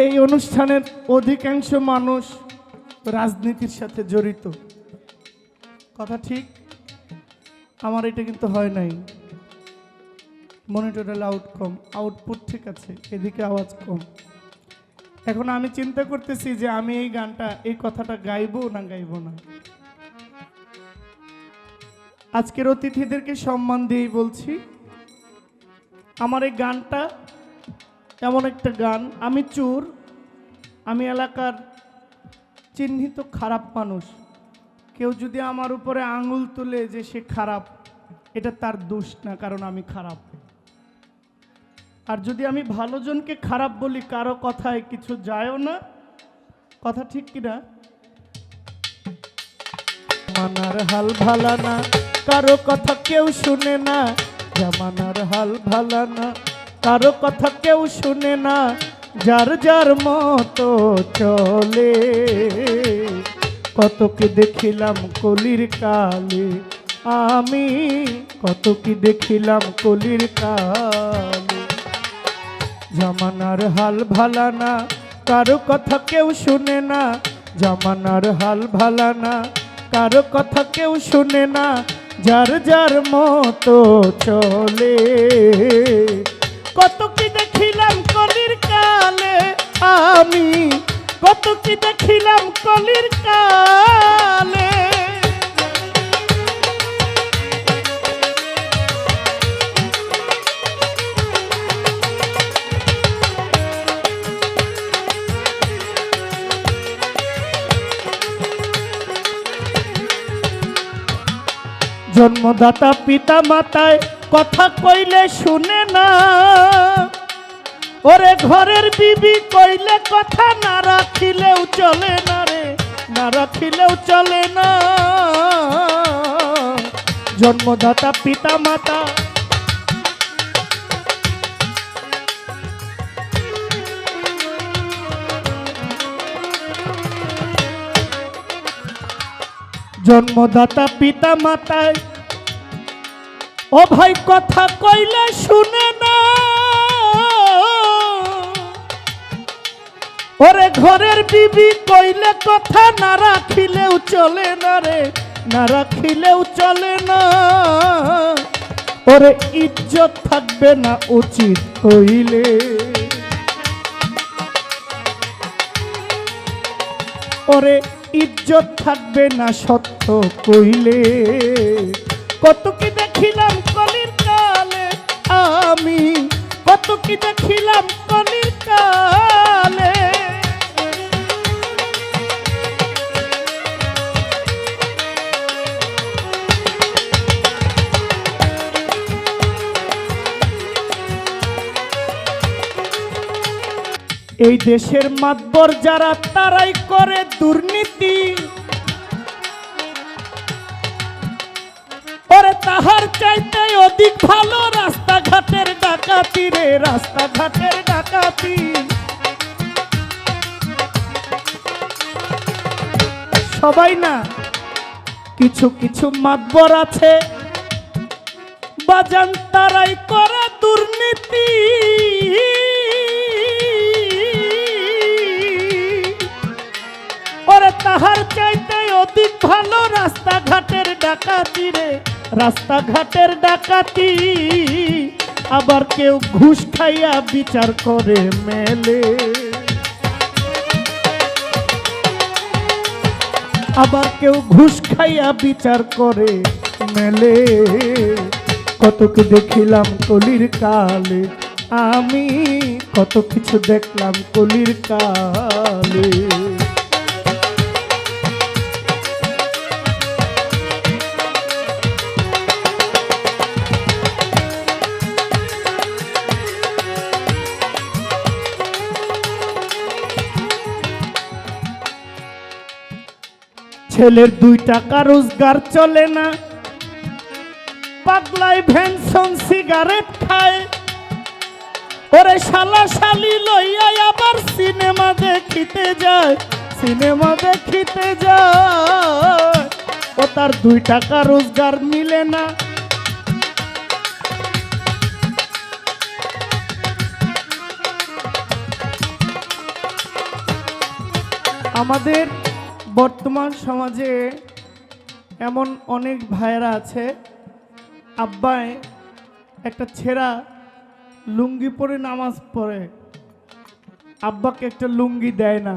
এই অনুষ্ঠানের অধিকাংশ মানুষ রাজনীতির সাথে জড়িত। কথা ঠিক? আমার এটা কিন্তু হয় নাই। মনিটরের আউট কম আউটপুট ঠিক আছে, এদিকে আওয়াজ কম। এখন আমি চিন্তা করতেছি যে আমি এই গানটা, এই কথাটা গাইবো না গাইবো না। আজকের অতিথিদেরকে সম্মান দিয়েই বলছি, আমার এই গানটা এমন একটা গান, আমি চুর, আমি এলাকার চিহ্নিত খারাপ মানুষ। কেউ যদি আমার উপরে আঙুল তুলে যে সে খারাপ, এটা তার দোষ না, কারণ আমি খারাপ। আর যদি আমি ভালো জনকে খারাপ বলি, কারও কথায় কিছু যায়ও না। কথা ঠিক কিনা জামানার হাল ভালা না, কারও কথা কেউ শুনে না। জামানার হাল ভালা না কারও কথা কেউ শুনে না, যার যার মতো চলে। কত কি দেখিলাম কলির কালে, আমি কত কি দেখিলাম কলির কালে। জামানার হাল ভালা না কারও কথা কেউ শুনে না, জামানার হাল ভালা না কারও কথা কেউ শুনে না, যার যার মতো চলে। কত কি দেখিলাম কলির কালে আমি কত কি দেখিলাম কলির কালে। জন্মদাতা পিতা মাতায় কথা কইলে শুনে না। ওরে ঘরের বিবি কইলে কথা না রাখিলেও চলে না রে, না রাখিলেও চলে না। জন্মদাতা পিতা মাতা জন্মদাতা পিতা মাতায় ও ভাই, কথা কইলে শুনে না। ওরে ঘরের বিবি কইলে কথা না রাখিলেও চলে না রে, না রাখিলেও চলে না। ওরে ইজ্জত থাকবে না উচিত হইলে ওরে ইজ্জত থাকবে না সত্য কইলে। কত এই দেশের মাতবর যারা, তারাই করে দুর্নীতি। ওরে তাহার চাইতে অধিক ভালো রাস্তাঘাটের ডাকাতি রে, রাস্তাঘাটের ডাকাতি। সবাই না, কিছু কিছু মাতবর আছে। বাজান তারাই করে দুর্নীতি। ভালো রাস্তাঘাটের ডাকাতি রে, রাস্তাঘাটের ডাকাতি। আবার কেউ ঘুষ খাইয়া বিচার করে মেলে। আবার কেউ ঘুষ খাইয়া বিচার করে মেলে। কত কি দেখিলাম কলির কালে, আমি কত কিছু দেখলাম কলির কালে। ছেলের দুই টাকা রোজগার চলে না। পাগলায় ভ্যানসন সিগারেট খায়। ওরে শালা শালি লইয়া আবার সিনেমা দেখিতে যায়, সিনেমা দেখিতে যায়। ও তার দুই টাকা রোজগার মিলে না। আমাদের বর্তমান সমাজে এমন অনেক ভাইয়েরা আছে, আব্বায় একটা ছেঁড়া লুঙ্গি পরে নামাজ পড়ে, আব্বাকে একটা লুঙ্গি দেয় না।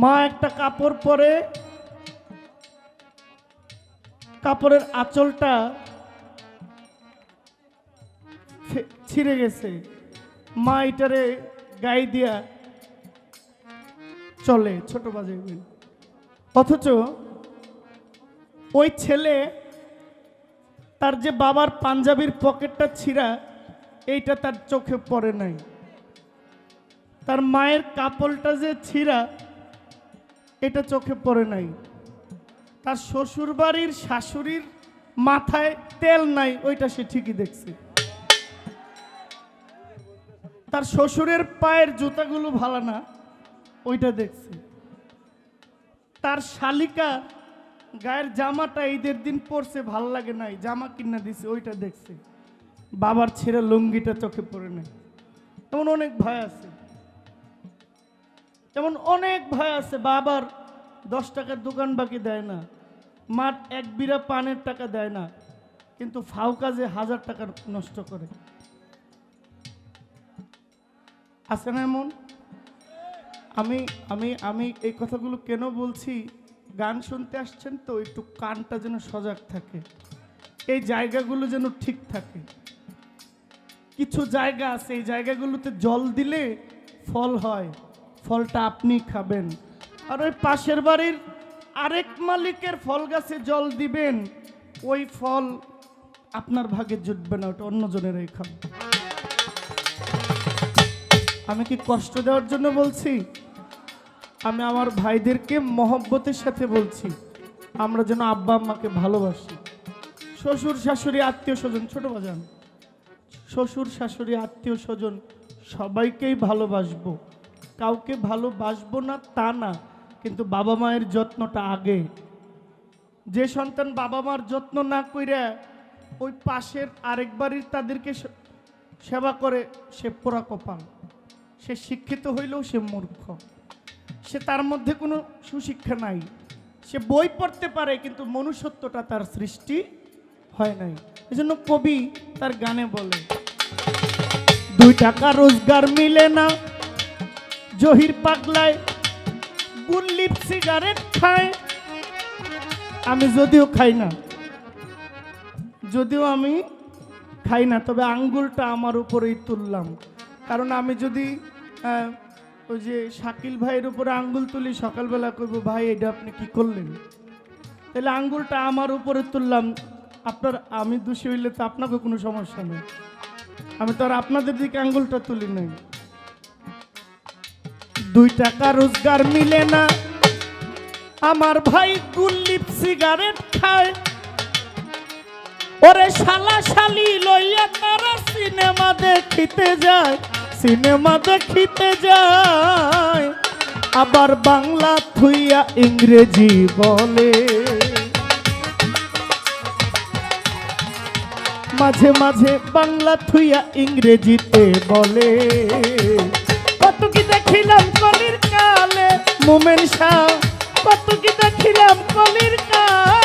মা একটা কাপড় পরে, কাপড়ের আঁচলটা ছিঁড়ে গেছে। মা এটারে গায়ে দিয়া চলে, ছোট বাজে অথচ ওই ছেলে, তার যে বাবার পাঞ্জাবির পকেটটা ছিঁড়া, এইটা তার চোখে পড়ে নাই। তার মায়ের কাপড়টা যে ছিঁড়া, এটা চোখে পড়ে নাই। তার শ্বশুর বাড়ির শাশুড়ির মাথায় তেল নাই, ওইটা সে ঠিকই দেখছে। তার শ্বশুরের পায়ের জুতাগুলো ভালো না ওইটা দেখছি। তার শালিকা গায়ের জামাটা ঈদের দিন পরছে, ভালো লাগে নাই, জামা কিনা দিছে, ওইটা দেখছে। বাবার ছেড়ে লুঙ্গিটা চোখে পড়ে নেই। এমন অনেক ভয় আছে। যেমন অনেক ভয় আছে, বাবার দশ টাকার দোকান বাকি দেয় না মাঠ এক বিরা পানের টাকা দেয় না, কিন্তু ফাউ কাজে হাজার টাকা নষ্ট করে। আছে না এমন? আমি আমি আমি এই কথাগুলো কেন বলছি? গান শুনতে আসছেন তো, একটু কানটা যেন সজাগ থাকে। এই জায়গাগুলো যেন ঠিক থাকে। কিছু জায়গা আছে, এই জায়গাগুলোতে জল দিলে ফল হয়। ফলটা আপনি খাবেন। আর ওই পাশের বাড়ির আরেক মালিকের ফল গাছে জল দিবেন, ওই ফল আপনার ভাগে জুটবে না, ওটা অন্যজনেরই খাবে। আমি কি কষ্ট দেওয়ার জন্য বলছি? আমি আমার ভাইদেরকে মহব্বতের সাথে বলছি, আমরা যেন আব্বা আম্মাকে ভালোবাসি। শ্বশুর, শাশুড়ি, আত্মীয় স্বজন, ছোট বাজান শ্বশুর, শাশুড়ি, আত্মীয় স্বজন, সবাইকেই ভালোবাসবো। কাউকে ভালোবাসবো না তা না, কিন্তু বাবা মায়ের যত্নটা আগে। যে সন্তান বাবা মার যত্ন না কইরা ওই পাশের আরেক বাড়ির তাদেরকে সেবা করে, সে পোড়া কপাল। সে শিক্ষিত হইলেও সে মূর্খ। সে তার মধ্যে কোনো সুশিক্ষা নাই। সে বই পড়তে পারে, কিন্তু মনুষ্যত্বটা তার সৃষ্টি হয় নাই। এজন্য কবি তার গানে বলে, দুই টাকা রোজগার মিলে না। জহির পাগলায় গুল্লিপ সিগারেট খায়। আমি যদিও খাই না, যদিও আমি খাই না, তবে আঙ্গুলটা আমার উপরেই তুললাম। কারণ আমি যদি ওই যে শাকিল ভাইয়ের উপরে আঙ্গুল তুলি, সকালবেলা কইব ভাই, এটা আপনি কি করলেন? তাহলে আঙ্গুলটা আমার উপরে তুললাম। আপনার, আমি দোষী হইলে তো আপনাকে কোনো সমস্যা নেই। আমি তো আর আপনাদের দিকে আঙ্গুলটা তুলি নাই। দুই টাকা রোজগার মিলে না। আমার ভাই গুল্লিপ সিগারেট খায়। ওরে শালা শালি লইয়া তারা সিনেমা দেখিতে যায়। সিনেমা দেখিতে যায়, আবার বাংলা থুইয়া ইংরেজি বলে। মাঝে মাঝে বাংলা থুইয়া ইংরেজিতে বলে। কত কি দেখিলাম কলির কালে, মোমেন শাহ কত কি দেখিলাম কলির কালে।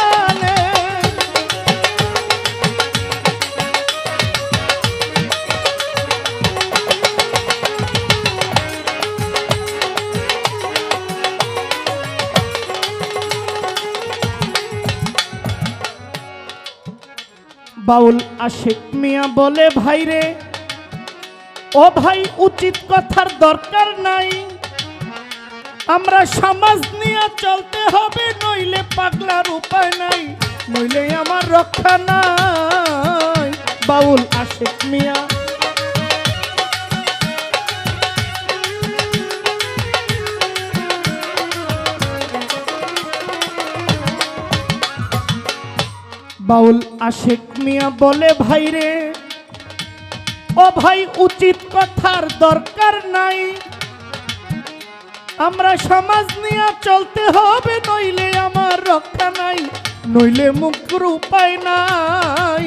বাউল আশেক মিয়া বলে ভাইরে ও ভাই উচিত কথার দরকার নাই। আমরা সমাজ নিয়ে চলতে হবে, নইলে পাগলার উপায় নাই, নইলে আমার রক্ষা নাই। বাউল আশেক মিয়া বাউল আশেক মিয়া বলে, ভাই রে, ও ভাই, উচিত কথার দরকার নাই। আমরা সমাজ নিয়ে চলতে হবে, নইলে আমার রক্ষা নাই, নইলে মুখর উপায় নাই।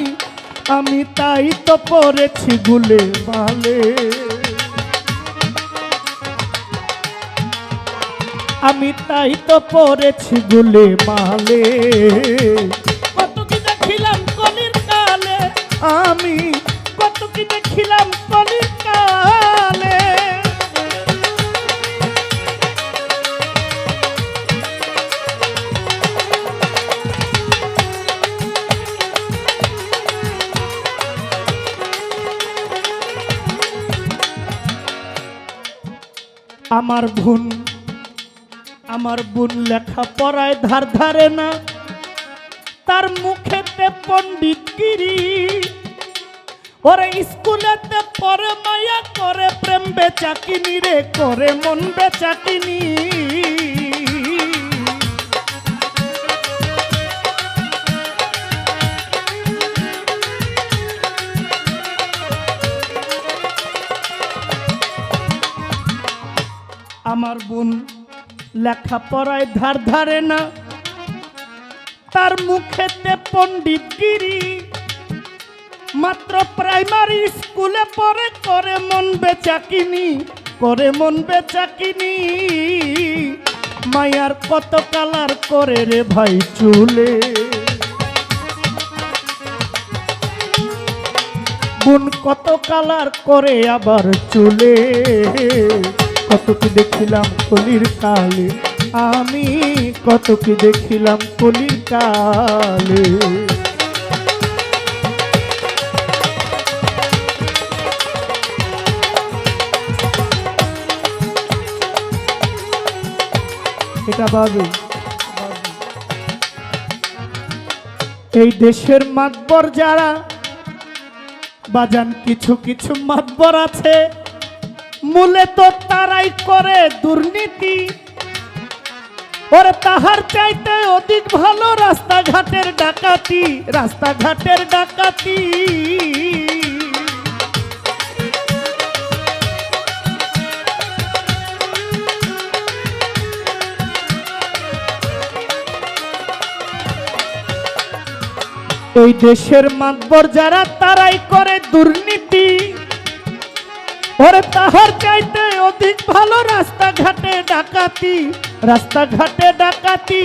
আমি তাই তো পড়েছি গুলে মালে আমি তাই তো পড়েছি গুলে মালে আমি কত কি দেখিলাম কলির আমার বোন আমার বোন লেখা পড়ায় ধার ধারে না। তার মুখেতে পণ্ডিতগিরি ওরে স্কুলেতে পরে মায়া করে, প্রেম বেচাকিনি রে, করে মন বেচাকিনি আমার বোন লেখাপড়ায় ধার ধারে না, তার মুখেতে পণ্ডিতগিরি মাত্র প্রাইমারি স্কুলে পড়ে করে মন বেচাকিনি করে মন বেচাকিনি মায়ার কত কালার করে রে ভাই চুলে। বোন কত কালার করে আবার চুলে। কত কি দেখিলাম কলির কালে, আমি কত কি দেখিলাম কলির কালে। এটা বাবু এই দেশের মাতবর যারা, বাজান কিছু কিছু মাতবর আছে, মূলে তো তারাই করে দুর্নীতি। ওরে তাহার চাইতে অধিক ভালো রাস্তাঘাটের ডাকাতি রাস্তাঘাটের ডাকাতি। এই দেশের মাতবর যারা, তারাই করে দুর্নীতি। ওরে তাহার চাইতে অধিক ভালো রাস্তাঘাটে ডাকাতি রাস্তাঘাটে ডাকাতি।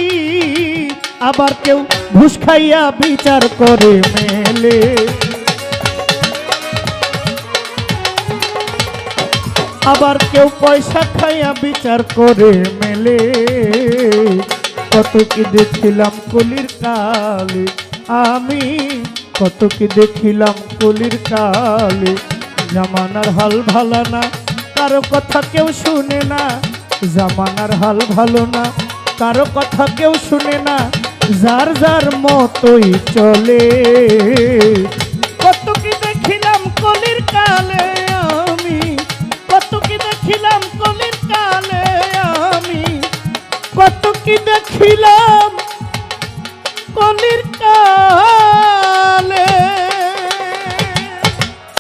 আবার কেউ ঘুষ খাইয়া বিচার করে মেলে। আবার কেউ পয়সা খাইয়া বিচার করে মেলে। কত কি দেখিলাম কলির কালে আমি কত কি দেখিলাম কলির কালে, জামানার হাল ভালো না, কারও কথা কেউ শুনে না, জামানার হাল ভালো না, কারও কথা কেউ শুনে না, যার যার মতোই চলে। কত কি দেখিলাম কলির কালে আমি কত কি দেখিলাম কলির কালে আমি কত কি দেখিলাম কলির কালে